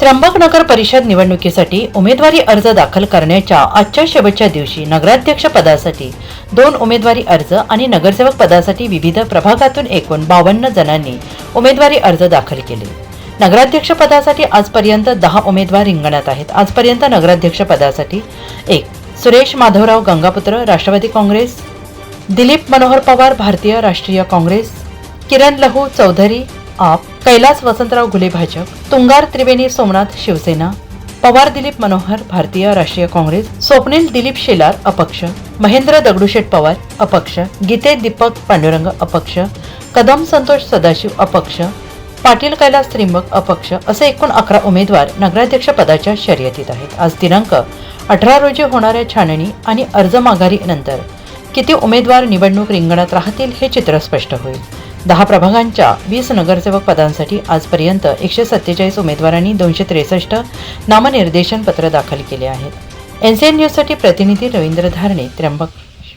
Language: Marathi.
त्र्यंबक नगर परिषद निवडणुकीसाठी उमेदवारी अर्ज दाखल करण्याच्या आजच्या शेवटच्या दिवशी नगराध्यक्ष पदासाठी दोन उमेदवारी अर्ज आणि नगरसेवक पदासाठी विविध प्रभागातून एकूण बावन्न जणांनी उमेदवारी अर्ज दाखल केले. नगराध्यक्ष पदासाठी आजपर्यंत दहा उमेदवार रिंगणात आहेत. आजपर्यंत नगराध्यक्ष पदासाठी एक सुरेश माधवराव गंगापुत्र राष्ट्रवादी काँग्रेस दिलीप मनोहर पवार भारतीय राष्ट्रीय काँग्रेस किरण लहू चौधरी आप कैलास वसंतराव घुले भाजप तुंगार त्रिवेणी सोमनाथ शिवसेना पवार दिलीप मनोहर भारतीय राष्ट्रीय काँग्रेस स्वप्नील दिलीप शेलार अपक्ष महेंद्र दगडूशेठ पवार अपक्ष गीते दीपक पांडुरंग अपक्ष कदम संतोष सदाशिव अपक्ष पाटील कैलास त्रिंबक अपक्ष असे एकूण अकरा उमेदवार नगराध्यक्ष पदाच्या शर्यतीत आहेत. आज दिनांक अठरा रोजी होणाऱ्या छाननी आणि अर्ज माघारी नंतर किती उमेदवार निवडणूक रिंगणात राहतील हे चित्र स्पष्ट होईल. दहा प्रभागांच्या वीस नगरसेवक पदांसाठी आजपर्यंत एकशे सत्तेचाळीस उमेदवारांनी दोनशे त्रेसष्ट नामनिर्देशन पत्र दाखल केले आहेत. एन सी एन न्यूजसाठी प्रतिनिधी रवींद्र धारणे त्र्यंबक.